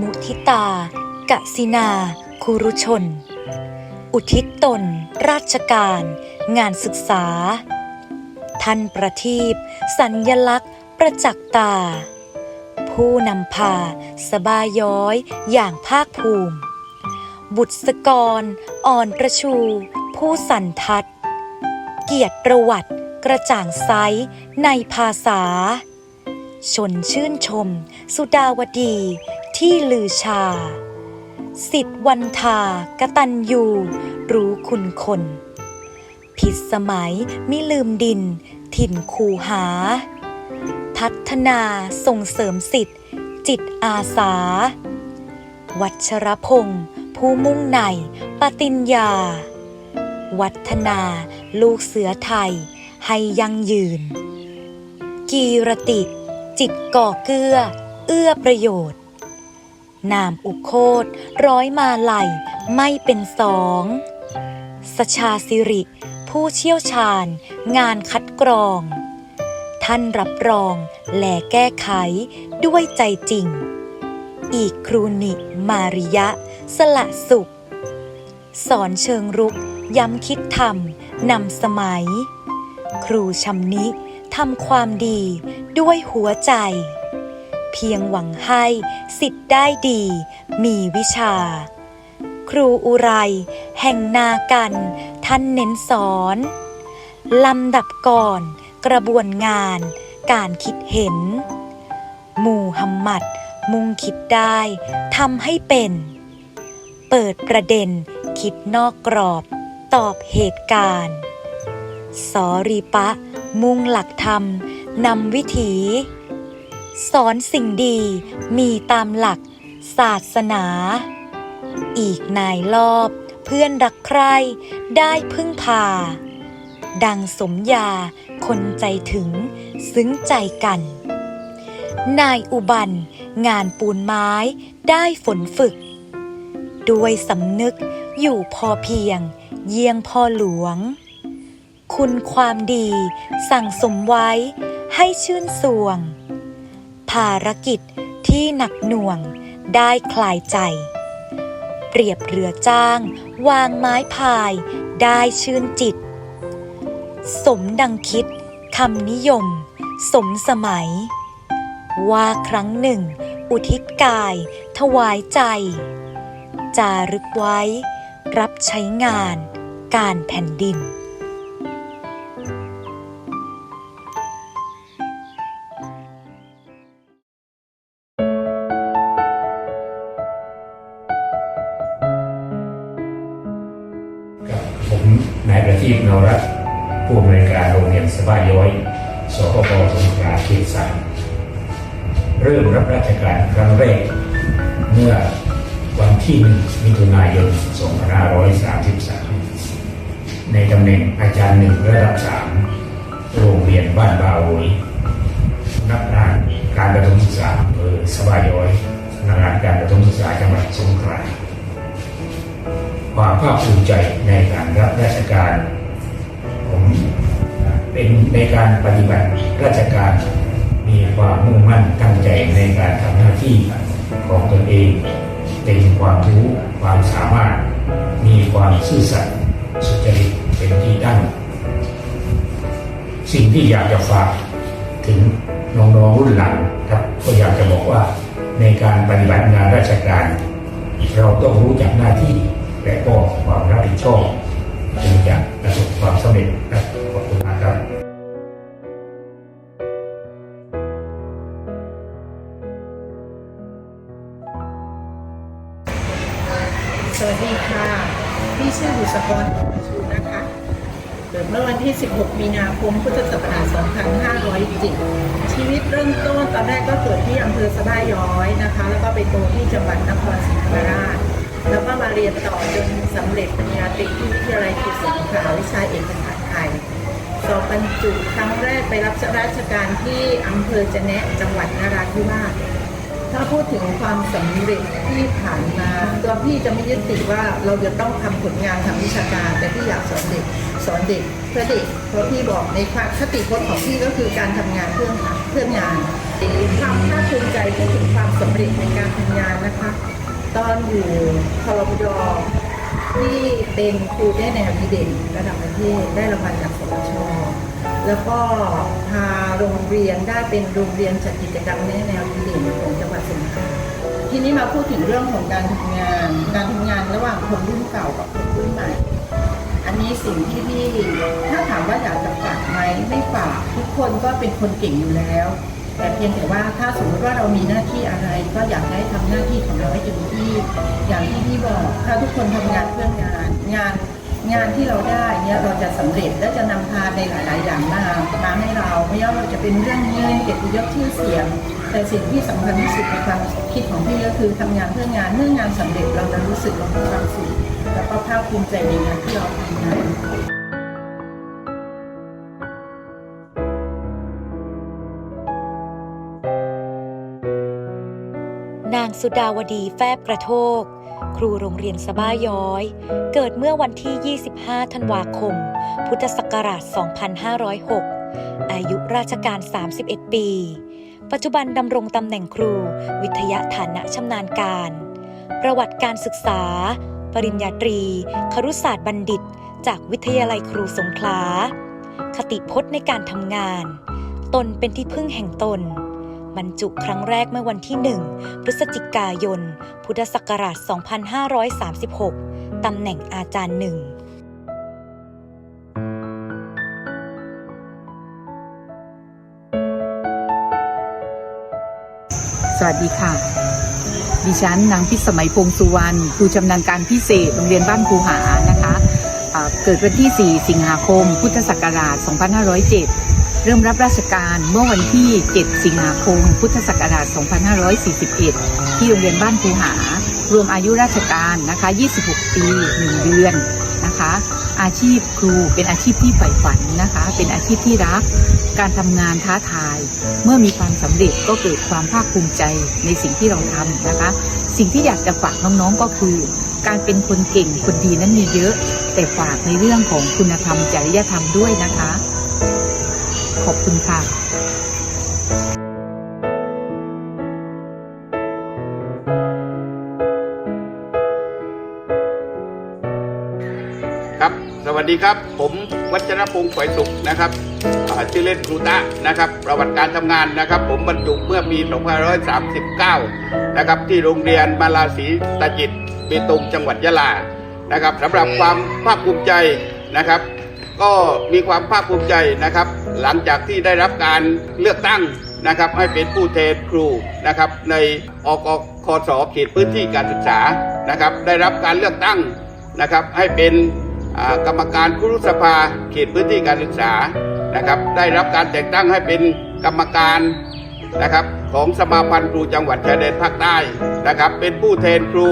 มุทิตากสินา คุรุชน อุทิศตน ราชการ งานศึกษา ท่านประทีปสัญญลักษณ์ ประจักษ์ตา ผู้นำพา สบายย้อยอย่างภาคภูมิ บุตรสกร อ่อนประชู ผู้สันทัด เกียรติประวัติกระจ่างไซในภาษาชนชื่นชม สุดาวดี ที่ลือชา สิทธวันทากตันยูรู้คุณคน ผิดสมัยมิลืมดิน ถิ่นคูหา พัฒนาส่งเสริมสิทธิจิตอาสา วัชรพงษ์ผู้มุ่งในปฏิญญา วัฒนาลูกเสือไทยให้ยั่งยืน กีรติ จิตก่อเกื้อ เอื้อประโยชน์ นามอุโคตร้อยมาไหลไม่เป็นสองสชาสิริ ผู้เชี่ยวชาญ งานคัดกรอง ท่านรับรองและแก้ไขด้วยใจจริง อีกครูนิ มาริยะ สละสุข สอนเชิงรุก ย้ำคิดทำนำสมัย ครูชำนิทำความดีด้วยหัวใจ เพียงหวังให้สิทธิ์ได้ดี มีวิชา ครูอุไร แห่งนากัน ท่านเน้นสอน ลำดับก่อน กระบวนงาน การคิดเห็นหมู่ฮัมหมัด มุ่งคิดได้ทำให้เป็น เปิดประเด็น คิดนอกกรอบ ตอบเหตุการณ์ สอรีปะ มุ่งหลักธรรมนำวิถี สอนสิ่งดีมีตามหลักศาสนา อีกนายรอบเพื่อนรักใครได้พึ่งพา ดังสมยาคนใจถึงซึ้งใจกัน นายอุบันงานปูนไม้ได้ฝนฝึก ด้วยสำนึกอยู่พอเพียงเยี่ยงพ่อหลวง คุณความดีสั่งสมไว้ให้ชื่นสวงารกิจที่หนักหน่วงได้คลายใจ เปรียบเรือจ้าง วางไม้พายได้ชื่นจิต สมดังคิดคำนิยม สมสมัย ว่าครั้งหนึ่ง อุทิศกาย ถวายใจ จารึกไว้ รับใช้งาน การแผ่นดิน นายระทีปนวรัตผู้อำนวยการโรงเรียนสบายย้อยสพปสงขลาเขตสามเริ่มรับราชการครั้งแรก เมื่อวันที่1มิถุนายน 2533 ในตำแหน่งอาจารย์หนึ่งระดับสามโรงเรียนบ้านบาโวยนักงานการประถมศึกษาอำเภอสบายย้อยนักงานการประถมศึกษาจังหวัดสงขลาความภาคภูมิใจในการรับราชการ ผมเป็นในการปฏิบัติราชการ มีความมุ่งมั่นตั้งใจในการทำหน้าที่ของตนเอง เป็นความรู้ความสามารถ มีความซื่อสัตย์สุจริตเป็นที่ตั้ง สิ่งที่อยากจะฝากถึงน้องๆรุ่นหลังครับก็อยากจะบอกว่าในการปฏิบัติงานราชการ เราต้องรู้จักหน้าที่และก็ความรับผิดชอบ จึงจะประสบความสำเร็จครับขอบคุณมากครับสวัสดีค่ะ พี่ชื่อบุษกรประชูนะคะเกิดเมื่อวันที่ 16 มีนาคม พุทธศักราช 2510ชีวิตเริ่มต้นตอนแรกก็เกิดที่อำเภอสะบ้าย้อยนะคะ แล้วก็ไปโตที่จังหวัดนครศรีธรรมราช แล้วก็มาเรียนต่อจนสำเร็จปริญญาตรีที่วิทยาลัยเขตสงขลาวิชาเอกภาษาไทยสอบบรรจุครั้งแรกไปรับราชการที่อำเภอจะแนะจังหวัดนราธิวาสถ้าพูดถึงความสำเร็จที่ผ่านมาตัวพี่จะไม่ยึดติดว่าเราจะต้องทำผลงานทางวิชาการ แต่พี่อยากสอนเด็กสอนเด็กเพื่อเด็กเพราะพี่บอกในความคติพจน์ของพี่ก็คือการทำงานเพื่อเพื่องานความภาคภูมิใจที่ถึงความสำเร็จในการทำงานนะคะ ตอนอยู่พลบดที่เป็นครูได้แนวดีเด่นระดับประเทศได้รางวัลจากสปชแล้วก็พาโรงเรียนได้เป็นโรงเรียนจัดกิจกรรมแนแนวดีเด่นของจังหวัดสงขลาทีนี้มาพูดถึงเรื่องของการทำงาน การทำงานระหว่างคนรุ่นเก่ากับคนรุ่นใหม่ อันนี้สิ่งที่พี่ถ้าถามว่าอยากจะฝากไหมไม่ฝากทุกคนก็เป็นคนเก่งอยู่แล้ว แต่เพียงแต่ว่าถ้าสมมติว่าเรามีหน้าที่อะไร ก็อยากให้ทำหน้าที่ของเราให้เต็มที่อย่างที่พี่บอกถ้าทุกคนทำงานเพื่องานงานงานที่เราได้เนี่ยเราจะสำเร็จและจะนำพาในหลาย ๆ อย่างมามาให้เราไม่ว่าเราจะเป็นเรื่องเงินเกียรติยศชื่อเสียง แต่สิ่งที่สำคัญที่สุดในความคิดของพี่ก็คือทำงานเพื่องานเมื่องานสำเร็จเราจะรู้สึกเรามีความสุขแล้วก็ภาคภูมิใจในงานที่เราทำงาน สุดาวดีแฟบกระโทก ครูโรงเรียนสะบ้าย้อย เกิดเมื่อวันที่ 25 ธันวาคม พุทธศักราช 2506 อายุราชการ 31 ปี ปัจจุบันดำรงตำแหน่งครู วิทยาฐานะชำนาญการ ประวัติการศึกษา ปริญญาตรี ครุศาสตร์บัณฑิต จากวิทยาลัยครูสงขลา คติพจน์ในการทำงาน ตนเป็นที่พึ่งแห่งตน บรรจุครั้งแรกเมื่อวันที่ 1 พฤศจิกายน พุทธศักราช 2536 ตำแหน่งอาจารย์หนึ่งสวัสดีค่ะ ดิฉันนางพิสมัยพงสุวรรณครูชำนาญการพิเศษโรงเรียนบ้านครูหานะคะ เกิดวันที่ 4 สิงหาคม พุทธศักราช 2507 เริ่มรับราชการเมื่อวันที่ 7 สิงหาคม พุทธศักราช 2541 ที่โรงเรียนบ้านครูหา รวมอายุราชการนะคะ 26 ปี 1 เดือนนะคะ อาชีพครูเป็นอาชีพที่ใฝ่ฝันนะคะ เป็นอาชีพที่รัก การทำงานท้าทาย เมื่อมีความสำเร็จก็เกิดความภาคภูมิใจในสิ่งที่เราทำนะคะ สิ่งที่อยากจะฝากน้องๆก็คือ การเป็นคนเก่งคนดีนั้นมีเยอะ แต่ฝากในเรื่องของคุณธรรมจริยธรรมด้วยนะคะ ขอบคุณค่ะครับ สวัสดีครับ ผมวัชรพงศ์ฝอยสุขนะครับชื่อเล่นครูตะนะครับ ประวัติการทำงานนะครับ ผมบรรจุเมื่อปี2539 นะครับ ที่โรงเรียนมาลาศีตะจิตเบตงจังหวัดยะลานะครับสำหรับความภาคภูมิใจนะครับ ก็มีความภาคภูมิใจนะครับ หลังจากที่ได้รับการเลือกตั้งนะครับให้เป็นผู้แทนครูนะครับในอกคสเขตพื้นที่การศึกษานะครับได้รับการเลือกตั้งนะครับให้เป็นกรรมการครุสภาเขตพื้นที่การศึกษานะครับได้รับการแต่งตั้งให้เป็นกรรมการนะครับของสมาพันธ์ครูจังหวัดชายแดนภาคใต้นะครับเป็นผู้แทนครู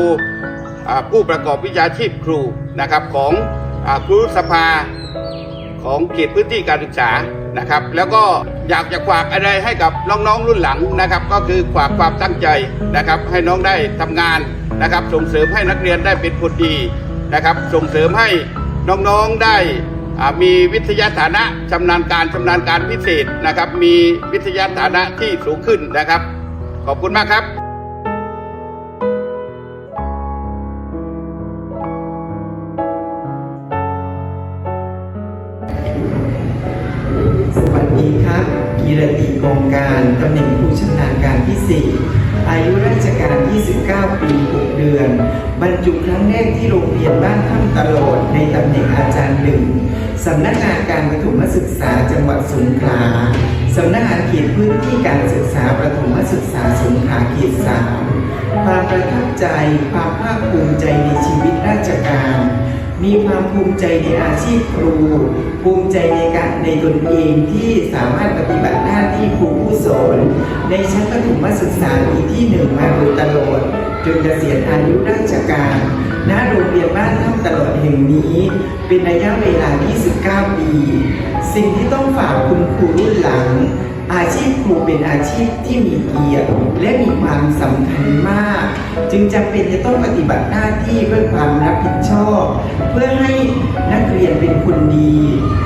ผู้ประกอบวิชาชีพครูนะครับของครุสภา ของเขตพื้นที่การศึกษานะครับ แล้วก็อยากจะฝากอะไรให้กับน้องๆรุ่นหลังนะครับ ก็คือฝากความตั้งใจนะครับ ให้น้องได้ทำงานนะครับ ส่งเสริมให้นักเรียนได้เป็นคนดีนะครับ ส่งเสริมให้น้องๆได้มีวิทยาฐานะชำนาญการชำนาญการพิเศษนะครับ มีวิทยาฐานะที่สูงขึ้นนะครับ ขอบคุณมากครับ รติกองการตำแหน่งผู้ชำนาญการพิเศษอายุราชการ 29 ปี 6 เดือน บรรจุครั้งแรกที่โรงเรียนบ้านถ้ำตลอดในตำแหน่งอาจารย์หนึ่งสำนักงานการประถมศึกษาจังหวัดสงขลาสำนักงานเขตพื้นที่การศึกษาประถมศึกษาสงขลาเขตสามความประทับใจความภาคภูมิใจในชีวิตราชการ มีความภูมิใจในอาชีพครู ภูมิใจในการในตนเองที่สามารถปฏิบัติหน้าที่ครูผู้สอน ในชั้นประถมศึกษาปีที่หนึ่งมาโดยตลอดจนเกษียณอายุราชการณโรงเรียนบ้านถ้ำตลอดแห่งนี้ เป็นระยะเวลา 29 ปี สิ่งที่ต้องฝากคุณครูรุ่นหลัง อาชีพครูเป็นอาชีพที่มีเกียรติและมีความสำคัญมาก จึงจำเป็นจะต้องปฏิบัติหน้าที่ด้วยความรับผิดชอบ เพื่อให้นักเรียนเป็นคนดี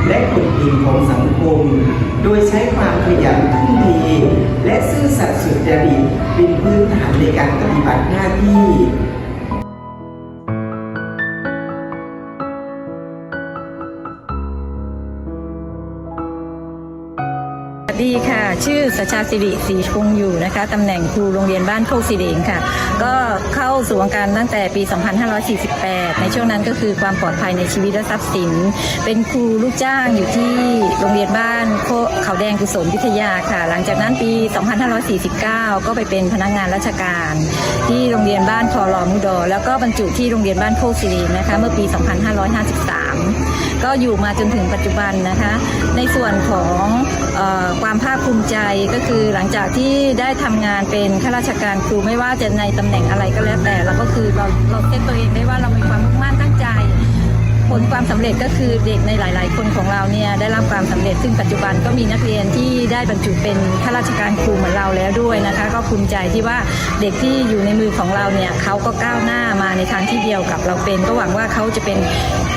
และคนเก่งของสังคม โดยใช้ความขยันทุ่มเทและซื่อสัตย์สุจริตเป็นพื้นฐานในการปฏิบัติหน้าที่ ดีค่ะ ชื่อสชาสิริศรีคงอยู่นะคะตำแหน่งครูโรงเรียนบ้านโคกสีเดงค่ะ ก็เข้าสู่วงการตั้งแต่ปี 2548 ในช่วงนั้นก็คือความปลอดภัยในชีวิตและทรัพย์สิน เป็นครูลูกจ้างอยู่ที่โรงเรียนบ้านโคเขาแดงกุศลวิทยาค่ะ หลังจากนั้นปี 2549 ก็ไปเป็นพนักงานราชการ ที่โรงเรียนบ้านคอรอมุดอ แล้วก็บรรจุที่โรงเรียนบ้านโคกสีเดงนะคะเมื่อปี 2553 ก็อยู่มาจนถึงปัจจุบันนะคะ ในส่วนของ ความภาคภูมิใจก็คือหลังจากที่ได้ทำงานเป็นข้าราชการครูไม่ว่าจะในตำแหน่งอะไรก็แล้วแต่เราก็คือเราเราเซตตัวเองได้ว่าเรามีความมุ่งมั่นตั้งใจ ผลความสำเร็จก็คือเด็กในหลาย ๆ คนของเราเนี่ยได้รับความสำเร็จ ซึ่งปัจจุบันก็มีนักเรียนที่ได้บรรจุเป็นข้าราชการครูเหมือนเราแล้วด้วยนะคะ ก็ภูมิใจที่ว่าเด็กที่อยู่ในมือของเราเนี่ยเขาก็ก้าวหน้ามาในทางที่เดียวกับเราเป็นก็หวังว่าเขาจะเป็น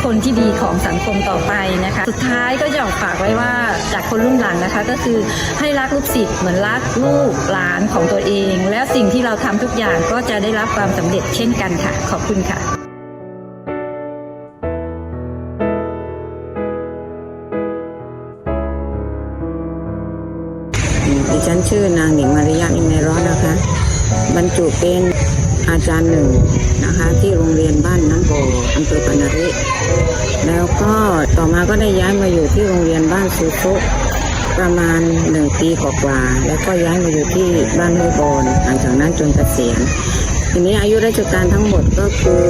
คนที่ดีของสังคมต่อไปนะคะ สุดท้ายก็อยากฝากไว้ว่าจากคนรุ่นหลังนะคะ ก็คือให้รักลูกศิษย์เหมือนรักลูกหลานของตัวเอง แล้วสิ่งที่เราทำทุกอย่างก็จะได้รับความสำเร็จเช่นกันค่ะ ขอบคุณค่ะดิฉันชื่อนางหนิงมาริยานิมในร้อนนะคะ บรรจุเป็น อาจารย์หนึ่งนะคะที่โรงเรียนบ้านน้ำโบอำเภอปานาริแล้วก็ต่อมาก็ได้ย้ายมาอยู่ที่โรงเรียนบ้านซูโซประมาณหนึ่งปีกว่าๆแล้วก็ย้ายมาอยู่ที่บ้านห้วยบอนหลังจากนั้นจนเกษียณ ทีนี้อายุราชการทั้งหมดก็คือ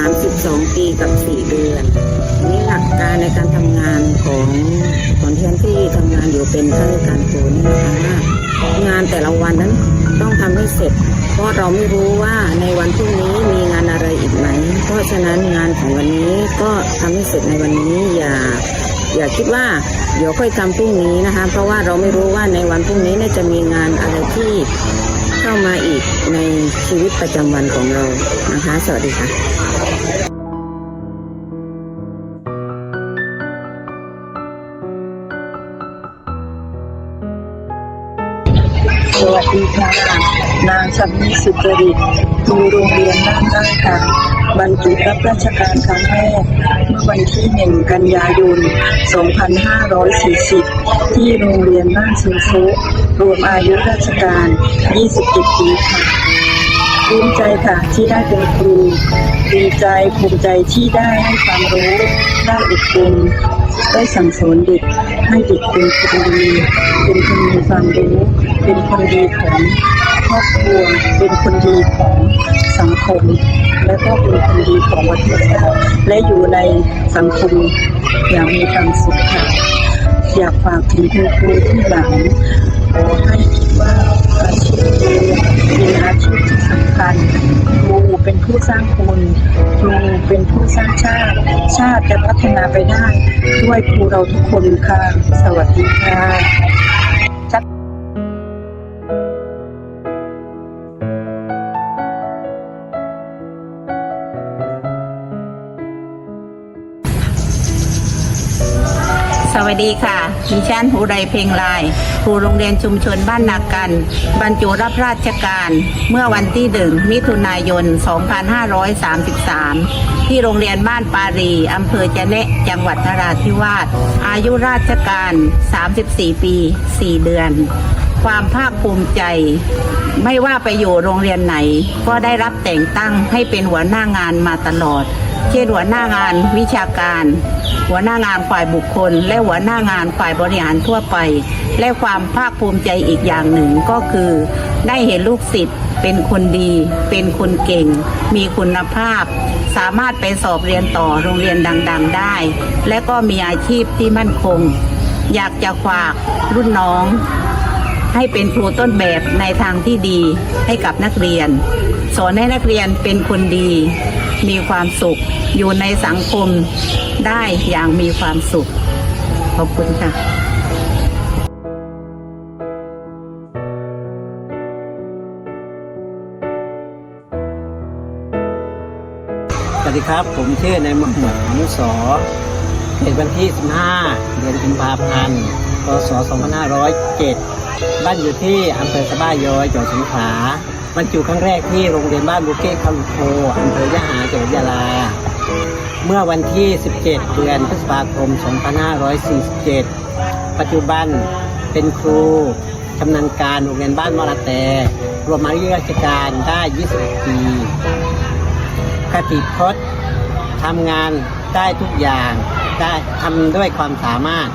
32 ปีกับ 4 เดือนนี้หลักการในการทำงานของของที่ฉันที่ทำงานอยู่เป็นข้าราชการครูนี่นะคะว่างานแต่ละวันนั้นต้องทำให้เสร็จ เพราะเราไม่รู้ว่าในวันพรุ่งนี้มีงานอะไรอีกไหม เพราะฉะนั้นงานของวันนี้ก็ทำให้เสร็จในวันนี้อย่าอย่าคิดว่าเดี๋ยวค่อยทำพรุ่งนี้นะคะ เพราะว่าเราไม่รู้ว่าในวันพรุ่งนี้เนี่ยจะมีงานอะไรที่ เข้ามาอีกในชีวิตประจำวันของเรานะคะ สวัสดีค่ะสวัสดีค่ะ นางชัมนีสุจริตครูโรงเรียนบ้านได้ค่ะบรรจุรับราชการครั้งแรกเมื่อวันที่1กันยายน 2540 ที่โรงเรียนบ้านซูโซ รวมอายุราชการ 27 ปีค่ะภูมิใจค่ะที่ได้เป็นครูดีใจภูมิใจที่ได้ให้ความรู้ด้านเด็กเป็นได้สั่งสอนเด็กให้เด็กเป็นคนดี เป็นคนมีความรู้ เป็นคนดีของครอบครัว เป็นคนดีของสังคม และก็เป็นคนดีของประเทศชาติและอยู่ในสังคมอย่างมีความสุขค่ะอยากฝากถึงคุณครูที่หลัง ให้คิดว่าอาชีพครูเป็นอาชีพที่สำคัญครูเป็นผู้สร้างคุณครูเป็นผู้สร้างชาติ ชาติจะพัฒนาไปได้ ด้วยครูเราทุกคนค่ะ สวัสดีค่ะสวัสดีค่ะ ดิฉันหูไรเพลงลายครูโรงเรียนชุมชนบ้านนากัน บรรจุรับราชการ เมื่อวันที่หนึ่งมิถุนายน 2533 ที่โรงเรียนบ้านปารีอำเภอจะเนะจังหวัดนราธิวาส อายุราชการ 34 ปี 4 เดือน ความภาคภูมิใจ ไม่ว่าไปอยู่โรงเรียนไหน ก็ได้รับแต่งตั้งให้เป็นหัวหน้างานมาตลอด เช่นหัวหน้างานวิชาการ หัวหน้างานฝ่ายบุคคล และหัวหน้างานฝ่ายบริหารทั่วไป และความภาคภูมิใจอีกอย่างหนึ่งก็คือ ได้เห็นลูกศิษย์เป็นคนดี เป็นคนเก่ง มีคุณภาพ สามารถไปสอบเรียนต่อโรงเรียนดัง ๆ ได้ และก็มีอาชีพที่มั่นคง อยากจะฝากรุ่นน้อง ให้เป็นครูต้นแบบในทางที่ดีให้กับนักเรียน สอนให้นักเรียนเป็นคนดี มีความสุข อยู่ในสังคมได้อย่างมีความสุข ขอบคุณค่ะสวัสดีครับ ผมชื่อในมหมดอนุสอเกิดวันที่ 15 เดือนกุมภาพันธ์พศ2507 บ้านอยู่ที่อำเภอสะบ้าย้อยจังหวัดสงขลา บรรจุครั้งแรกที่โรงเรียนบ้านบุเก้คำโพอำเภอยะหาจังหวัดยะลา เมื่อวันที่ 17 เดือนพฤษภาคม 2547 ปัจจุบันเป็นครูชำนาญการโรงเรียนบ้านมอลาแต่รวมอายุราชการได้21ปีคติพจน์ทำงานได้ทุกอย่างได้ทำด้วยความสามารถ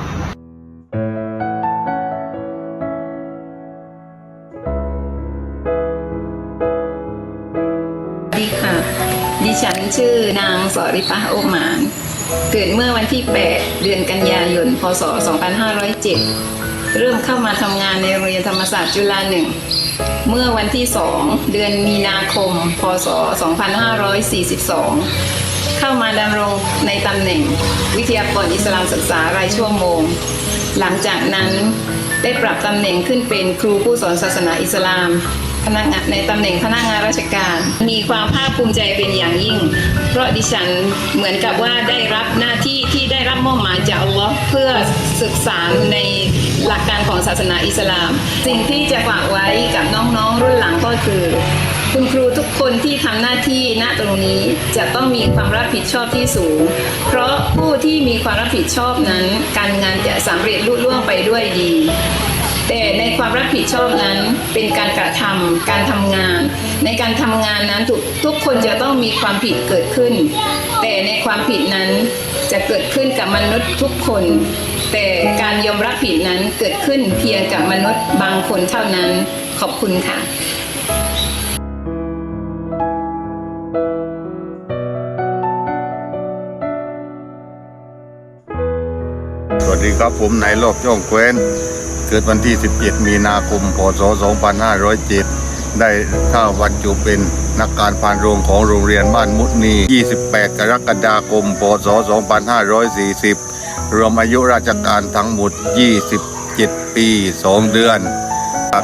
ชื่อนางสริปะโอมาน เกิดเมื่อวันที่ 8 เดือนกันยายน พศ 2507 เริ่มเข้ามาทำงานในโรงเรียนธรรมศาสตร์จุฬาหนึ่ง เมื่อวันที่ 2 เดือนมีนาคม พศ 2542 เข้ามาดำรงในตำแหน่ง วิทยากรอิสลามศึกษารายชั่วโมง หลังจากนั้นได้ปรับตำแหน่งขึ้นเป็นครูผู้สอนศาสนาอิสลาม พนักงานในตำแหน่งพนักงานราชการ มีความภาคภูมิใจเป็นอย่างยิ่ง เพราะดิฉันเหมือนกับว่าได้รับหน้าที่ที่ได้รับมอบหมายจากอัลลอฮ์เพื่อศึกษาในหลักการของศาสนาอิสลาม สิ่งที่จะฝากไว้กับน้องๆ รุ่นหลังก็คือ คุณครูทุกคนที่ทำหน้าที่ณตรงนี้จะต้องมีความรับผิดชอบที่สูง เพราะผู้ที่มีความรับผิดชอบนั้น การงานจะสำเร็จลุล่วงไปด้วยดี แต่ในความรับผิดชอบนั้นเป็นการกระทำการทำงาน ในการทำงานนั้นทุกทุกคนจะต้องมีความผิดเกิดขึ้น แต่ในความผิดนั้นจะเกิดขึ้นกับมนุษย์ทุกคน แต่การยอมรับผิดนั้นเกิดขึ้นเพียงกับมนุษย์บางคนเท่านั้นขอบคุณค่ะสวัสดีครับผมนายรอบจ้องแควน เกิดวันที่ 17 มีนาคม พศ 2507 ได้เข้าบรรจุเป็นนักการพานโรงของโรงเรียนบ้านมุนี 28 กรกฎาคม พศ 2540 รวมอายุราชการทั้งหมด 27 ปี 2 เดือน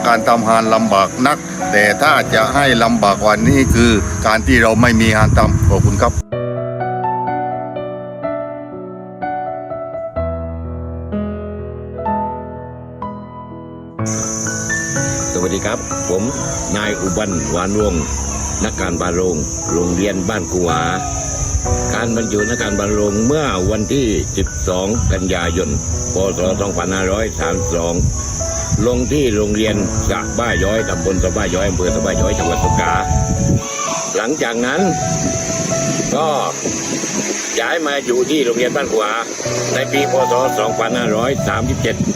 การทำงานลำบากนัก แต่ถ้าจะให้ลำบากกว่านี้คือการที่เราไม่มีงานทำขอบคุณครับ อุบันหวานวงศ์นักการบาโรงโรงเรียนบ้านกูหวา การบรรจุนักการบาโรงเมื่อวันที่ 12 กันยายน พศ 2532 ลงที่โรงเรียนสะบ้าย้อยตำบลสะบ้าย้อยอำเภอสะบ้าย้อยจังหวัดสงขลาหลังจากนั้นก็ย้ายมาอยู่ที่โรงเรียนบ้านกูหวาในปีพศ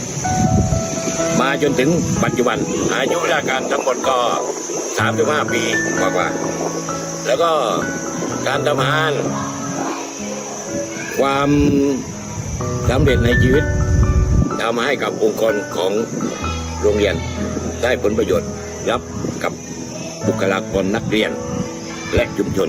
2537 จนถึงปัจจุบัน อายุราชการทั้งหมดก็35ปีกว่าๆแล้วก็การทำงาน ความสำเร็จในชีวิตทำให้กับองค์กรของโรงเรียน ได้ผลประโยชน์รับกับบุคลากรนักเรียนและชุมชน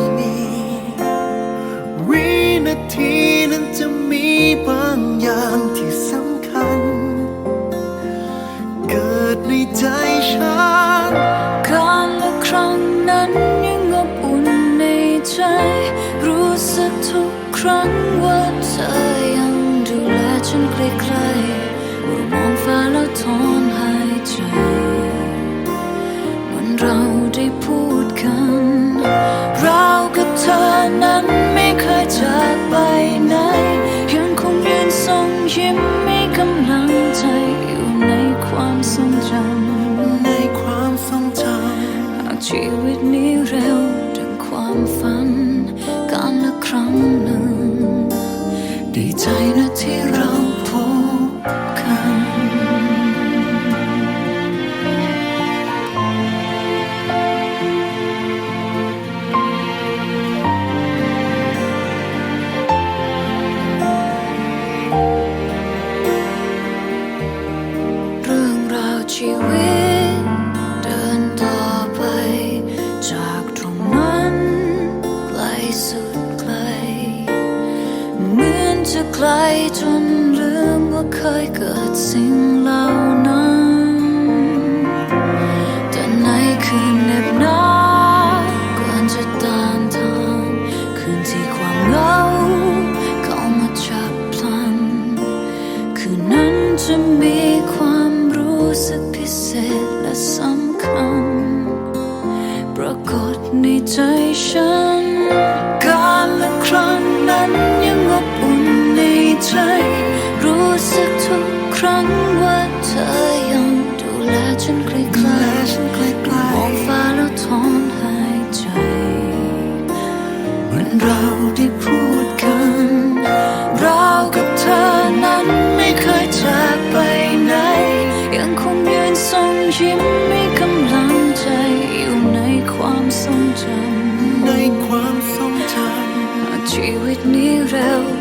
ทีนั้นจะมีบางอย่างที่สำคัญ เกิดในใจฉันการละครั้งนั้นยังอบอุ่นในใจ รู้สึกทุกครั้งว่าเธอยังดูแลฉันใกล้ๆเมื่อมองฟ้าแล้วถอนหายใจเหมือนเราได้พูดกัน เรากับเธอนั้น จากไปไหนยังคงยืนทรงยิ้มมีกำลังใจอยู่ในความทรงจำในความทรงจำหากชีวิตนี้เร็วดังความฝัน การละครั้งหนึ่ง ดีใจนะที่เราำ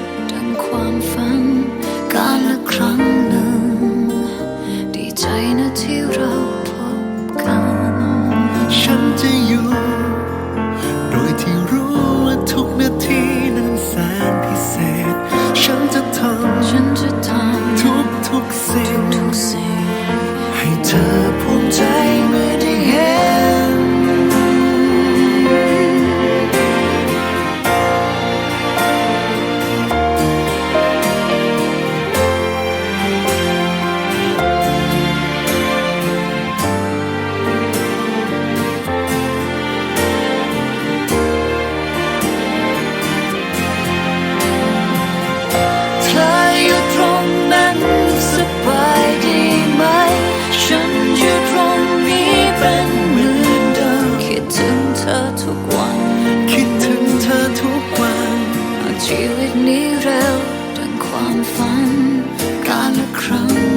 ชีวิตนี้เร็วดังความฝันการละครั้ง